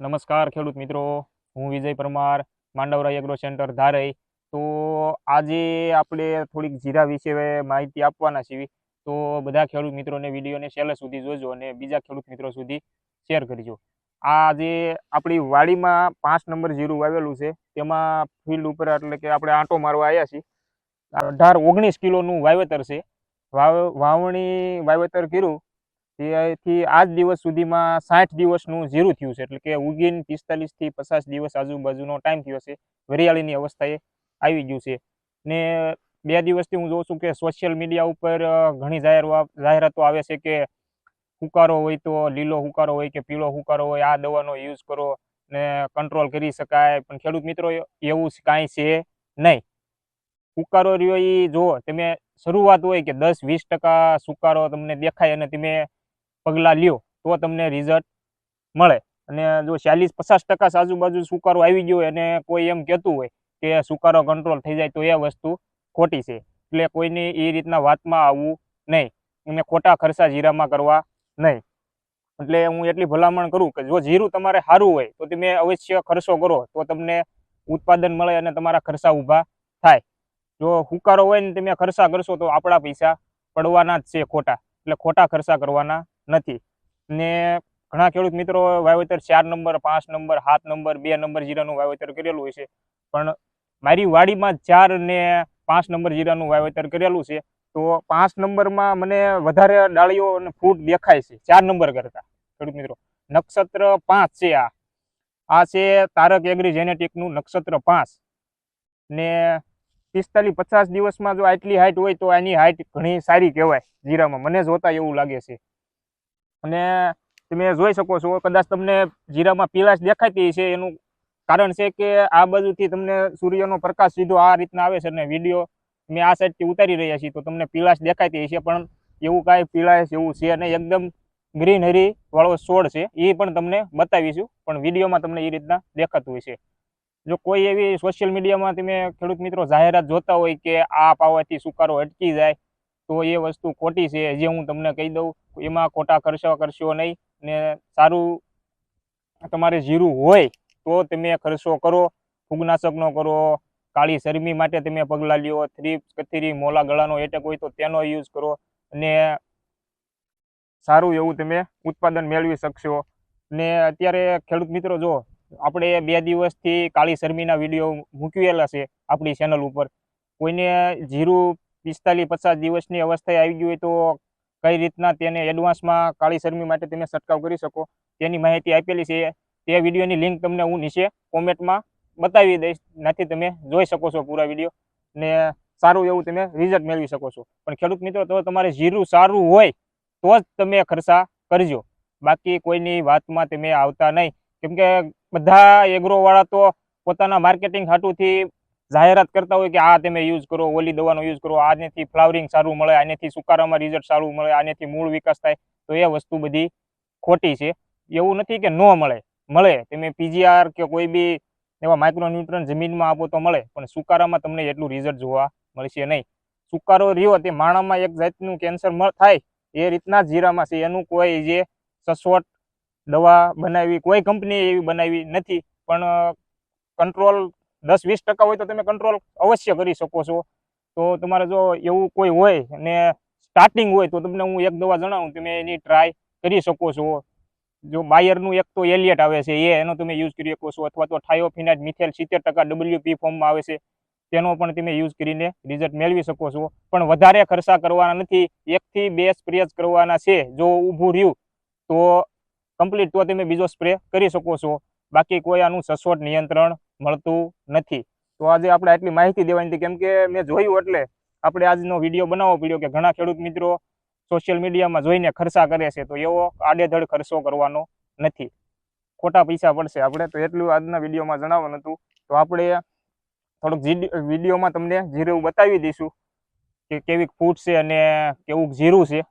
નમસ્કાર ખેડૂત મિત્રો, હું વિજય પરમાર, માંડવરા એગ્રો સેન્ટર ધારઈ. તો આજે આપણે થોડીક જીરા વિશે માહિતી આપવાના છીએ. તો બધા ખેડૂત મિત્રોને વિડીયોને છેલ્લે સુધી જોજો અને બીજા ખેડૂત મિત્રો સુધી શેર કરજો. આ જે આપણી વાડીમાં પાંચ નંબર જીરું વાવેલું છે. તેમાં ફિલ્ડ ઉપર એટલે કે આપણે આંટો મારવા આવ્યા છીએ. અઢાર ઓગણીસ કિલોનું વાવેતર છે. વાવ વાવણી વાવેતર કર્યું. તેથી આજ દિવસ સુધીમાં સાઠ દિવસનું જીરું થયું છે. એટલે કે ઉગીન પિસ્તાલીસથી પચાસ દિવસ આજુબાજુનો ટાઈમ થયો છે. વરિયાળીની અવસ્થાએ આવી ગયું છે. ને બે દિવસથી હું જોઉં છું કે સોશિયલ મીડિયા ઉપર ઘણી જાહેરાતો આવે છે કે હુકારો હોય તો લીલો હુકારો હોય કે પીળો હુકારો હોય, આ દવાનો યુઝ કરો ને કંટ્રોલ કરી શકાય. પણ ખેડૂત મિત્રો એવું કાંઈ છે નહીં. હુકારો રહ્યો એ જુઓ, તમે, શરૂઆત હોય કે દસ વીસ ટકા સુકારો તમને દેખાય અને તમે પગલાં લ્યો, તો તમને રિઝલ્ટ મળે. અને જો ચાલીસ પચાસ ટકા આજુબાજુ સુકારો આવી ગયો હોય અને કોઈ એમ કહેતું હોય કે સુકારો કંટ્રોલ થઈ જાય, તો એ વસ્તુ ખોટી છે. એટલે કોઈની એ રીતના વાતમાં આવવું નહીં. એમને ખોટા ખર્ચા જીરામાં કરવા નહીં. એટલે હું એટલી ભલામણ કરું કે જો જીરું તમારે સારું હોય, તો તમે અવશ્ય ખર્ચો કરો, તો તમને ઉત્પાદન મળે અને તમારા ખર્ચા ઊભા થાય. જો હુકારો હોય ને તમે ખર્ચા કરશો, તો આપણા પૈસા પડવાના જ છે ખોટા. એટલે ખોટા ખર્ચા કરવાના નથી. ને ઘણા ખેડૂત મિત્રો વાવેતર ચાર નંબર, પાંચ નંબર, સાત નંબર, બે નંબર જીરાનું વાવેતર કરેલું હોય છે. પણ મારી વાડીમાં ચાર ને પાંચ નંબર જીરાનું વાવેતર કરેલું છે, તો પાંચ નંબરમાં મને વધારે ડાળીઓ અને ફૂટ દેખાય છે, ચાર નંબર કરતા, ખેડૂત મિત્રો. નક્ષત્ર પાંચ છે આ. આ છે તારક એગ્રી જેનેટિકનું નક્ષત્ર પાંચ. ને પિસ્તાલીસ પચાસ દિવસમાં જો આટલી હાઇટ હોય તો એની હાઇટ ઘણી સારી કહેવાય જીરામાં. મને જોતા એવું લાગે છે. અને તમે જોઈ શકો છો, કદાચ તમને જીરામાં પીલાશ દેખાતી છે એનું કારણ છે કે આ બાજુથી તમને સૂર્યનો પ્રકાશ સીધો આ રીતના આવે છે અને વીડિયો મેં આ સાઈડથી ઉતારી રહ્યા છીએ, તો તમને પીલાશ દેખાતી છે પણ એવું કાંઈ પીલાશ એવું છે નહીં. એકદમ ગ્રીનરી વાળો છોડ છે, એ પણ તમને બતાવીશું, પણ વિડીયોમાં તમને એ રીતના દેખાતું હોય છે જો કોઈ એવી સોશિયલ મીડિયામાં તમે ખેડૂત મિત્રો જાહેરાત જોતા હોય કે આ પાવાથી સુકારો અટકી જાય, તો એ વસ્તુ ખોટી છે. જે હું તમને કહી દઉં એમાં ખોટા ખર્ચો કરશો નહીં ને સારું તમારે જીરું હોય તો તમે ખર્ચો કરો, ફૂગનાશકનો કરો, કાળી શરમી માટે તમે પગલાં લ્યો થ્રીપ્સ કથીરી મોલા ગળાનો એટેક હોય તો તેનો યુઝ કરો અને સારું એવું તમે ઉત્પાદન મેળવી શકશો. ને અત્યારે ખેડૂત મિત્રો જો, આપણે બે દિવસથી કાળી શરમીના વીડિયો મૂકવેલા છે આપણી ચેનલ ઉપર. કોઈને જીરું પિસ્તાલીસ પચાસ દિવસની અવસ્થાએ આવી ગયું હોય તો કઈ રીતના તેને એડવાન્સમાં કાળી શરમી માટે તમે છંટકાવ કરી શકો. તેની માહિતી આપેલી છે. તે વિડીયોની લિંક તમને હું નીચે કોમેન્ટમાં બતાવી દઈશ. નાથી તમે જોઈ શકો છો પૂરા વીડિયો. ને સારું એવું તમે રિઝલ્ટ મેળવી શકો છો. પણ ખેડૂત મિત્રો, તો તમારે જીરું સારું હોય, તો જ તમે ખર્ચા કરજો. બાકી કોઈની વાતમાં તમે આવતા નહીં. કેમ કે બધા એગ્રોવાળા તો પોતાના માર્કેટિંગ હાટુથી જાહેરાત કરતા હોય કે આ તમે યુઝ કરો, ઓલી દવાનો યુઝ કરો, આનેથી ફ્લાવરિંગ સારું મળે, આનેથી સુકારામાં રિઝલ્ટ સારું મળે, આનેથી મૂળ વિકાસ થાય, તો એ વસ્તુ બધી ખોટી છે. એવું નથી કે ન મળે. મળે. તમે પીજીઆર કે કોઈ બી એવા માઇક્રોન્યુટ્રન જમીનમાં આપો તો મળે, પણ સુકારામાં તમને એટલું રિઝલ્ટ જોવા મળશે નહીં. સુકારો રહ્યો તે માણામાં એક જાતનું કેન્સર થાય એ રીતના જીરામાં છે. એનું કોઈ જે સસવટ દવા બનાવી, કોઈ કંપની એવી બનાવી નથી, પણ કંટ્રોલ દસ, વીસ ટકા હોય તો તમે કંટ્રોલ અવશ્ય કરી શકો છો. તો તમારે જો એવું કોઈ હોય અને સ્ટાર્ટિંગ હોય તો તમને હું એક દવા જણાવું, તમે એની ટ્રાય કરી શકો છો. જો બાયરનું એક તો એલિયટ આવે છે, એ એનો તમે યુઝ કરી શકો છો. અથવા તો થાયોફિનાઇટ મિથેલ સિત્તેર ટકા ડબલ્યુપી ફોર્મમાં આવે છે, તેનો પણ તમે યુઝ કરીને રિઝલ્ટ મેળવી શકો છો. પણ વધારે ખર્ચા કરવાના નથી, એકથી બે સ્પ્રે કરવાના છે, જો ઊભું રહ્યું તો કમ્પ્લીટ તો તમે બીજો સ્પ્રે કરી શકો છો. બાકી કોઈ આનું સચોટ નિયંત્રણ મળતું નથી. તો આજે આપણે આટલી માહિતી દેવાની હતી. કેમ કે મેં જોયું એટલે આપણે આજનો વીડિયો બનાવવો પડ્યો કે ઘણા ખેડૂત મિત્રો સોશિયલ મીડિયામાં જોઈને ખર્ચા કરે છે. તો એવો આડેધડ ખર્ચો કરવાનો નથી. ખોટા પૈસા પડશે. આપણે તો એટલું આજના વિડીયોમાં જણાવવાનું હતું. તો આપણે થોડુંક વિડીયોમાં તમને જીરું બતાવી દઈશું કે કેવી ફૂટ છે અને કેવું જીરું છે.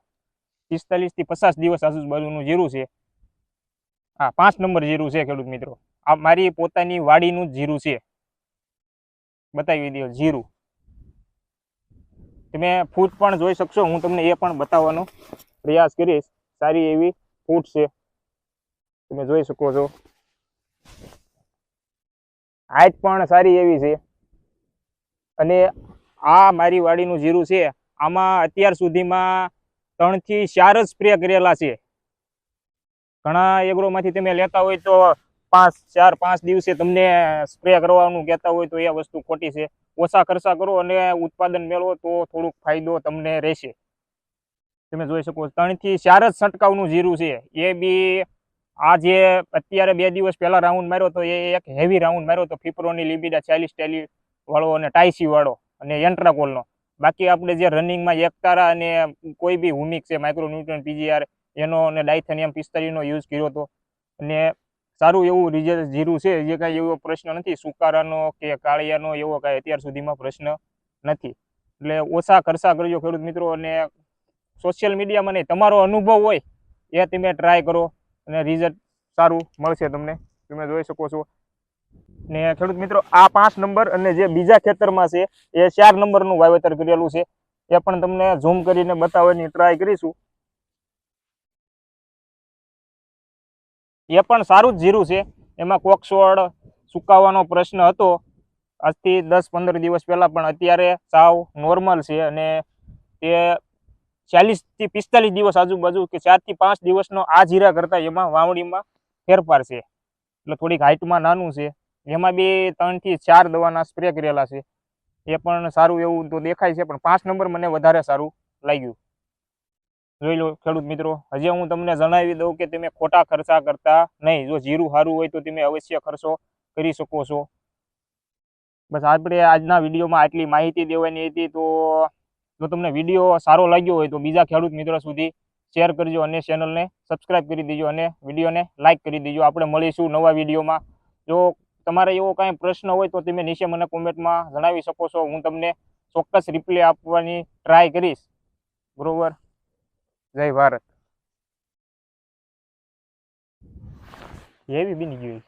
પિસ્તાલીસથી પચાસ દિવસ આજુબાજુનું જીરું છે. હા, પાંચ નંબર જીરું છે ખેડૂત મિત્રો. આ મારી પોતાની વાડીનું જીરું છે. બતાવી દો, જીરું. તમે ફૂટ પણ જોઈ શકશો, હું તમને એ પણ બતાવવાનો પ્રયાસ કરીશ. સારી એવી ફૂટ છે. તમે જોઈ શકો છો. હાઈટ પણ સારી એવી છે. અને આ મારી વાડીનું જીરું છે. આમાં અત્યાર સુધીમાં ત્રણથી ચાર જ સ્પ્રે કરેલા છે. ઘણા એગ્રોમાંથી તમે લેતા હોય તો પાંચ, ચાર, પાંચ દિવસે તમને સ્પ્રે કરવાનું કહેતા હોય તો એ વસ્તુ ખોટી છે. ઓછા ખર્ચા કરો અને ઉત્પાદન મેળવો તો થોડુંક ફાયદો તમને રહેશે. તમે જોઈ શકો. ત્રણથી ચાર જ છંટકાવનું જીરું છે. એ બી આ જે અત્યારે બે દિવસ પહેલા રાઉન્ડ માર્યો તો એ એક હેવી રાઉન્ડ માર્યો તો ફિપ્રોની લીબીડા ચાલીસ ટેલી વાળો અને ટાઈસી વાળો અને એન્ટ્રાકોલનો. બાકી આપણે જે રનિંગમાં એકતારા અને કોઈ બી હુમિક છે માઇક્રોન્યુટ્રન પીજીઆર એનો અને ડાયથેનિયમ પિસ્તાલીસનો યુઝ કર્યો હતો. અને સારું એવું રિઝલ્ટ જીરું છે, જે કાંઈ એવો પ્રશ્ન નથી, સુકારાનો કે કાળિયાનો એવો કાંઈ અત્યાર સુધીમાં પ્રશ્ન નથી. એટલે ઓછા ખર્ચા કરજો ખેડૂત મિત્રો, અને સોશિયલ મીડિયામાં નહીં, તમારો અનુભવ હોય એ તમે ટ્રાય કરો, અને રિઝલ્ટ સારું મળશે તમને, તમે જોઈ શકો છો. ને ખેડૂત મિત્રો, આ પાંચ નંબર અને જે બીજા ખેતરમાં છે, એ ચાર નંબરનું વાવેતર કરેલું છે. એ પણ તમને ઝૂમ કરીને બતાવવાની ટ્રાય કરીશું. એ પણ સારું જ જીરું છે. એમાં કોકસોળ સુકાવાનો પ્રશ્ન હતો. આજથી દસ પંદર દિવસ પહેલાં પણ અત્યારે સાવ નોર્મલ છે અને તે ચાલીસથી પિસ્તાલીસ દિવસ આજુબાજુ કે ચારથી પાંચ દિવસનો આ જીરા કરતાં એમાં વાવણીમાં ફેરફાર છે. એટલે થોડીક હાઇટમાં નાનું છે. એમાં બી ત્રણથી ચાર દવાના સ્પ્રે કરેલા છે. એ પણ સારું એવું તો દેખાય છે, પણ પાંચ નંબર મને વધારે સારું લાગ્યું. જોઈ લો ખેડૂત મિત્રો. હજી હું તમને જણાવી દઉં કે તમે ખોટા ખર્ચા કરતા નહીં. જો જીરું સારું હોય તો તમે અવશ્ય ખર્ચો કરી શકો છો. બસ આપણે આજના વિડીયોમાં આટલી માહિતી દેવાની હતી. તો જો તમને વીડિયો સારો લાગ્યો હોય તો બીજા ખેડૂત મિત્રો સુધી શેર કરજો અને ચેનલને સબસ્ક્રાઇબ કરી દેજો અને વિડીયોને લાઇક કરી દેજો. આપણે મળીશું નવા વિડીયોમાં. જો તમારે એવો કાંઈ પ્રશ્ન હોય તો તમે નીચે મને કોમેન્ટમાં જણાવી શકો છો. હું તમને ચોક્કસ રિપ્લે આપવાની ટ્રાય કરીશ. બરોબર? જય ભારત. એવી બની ગયું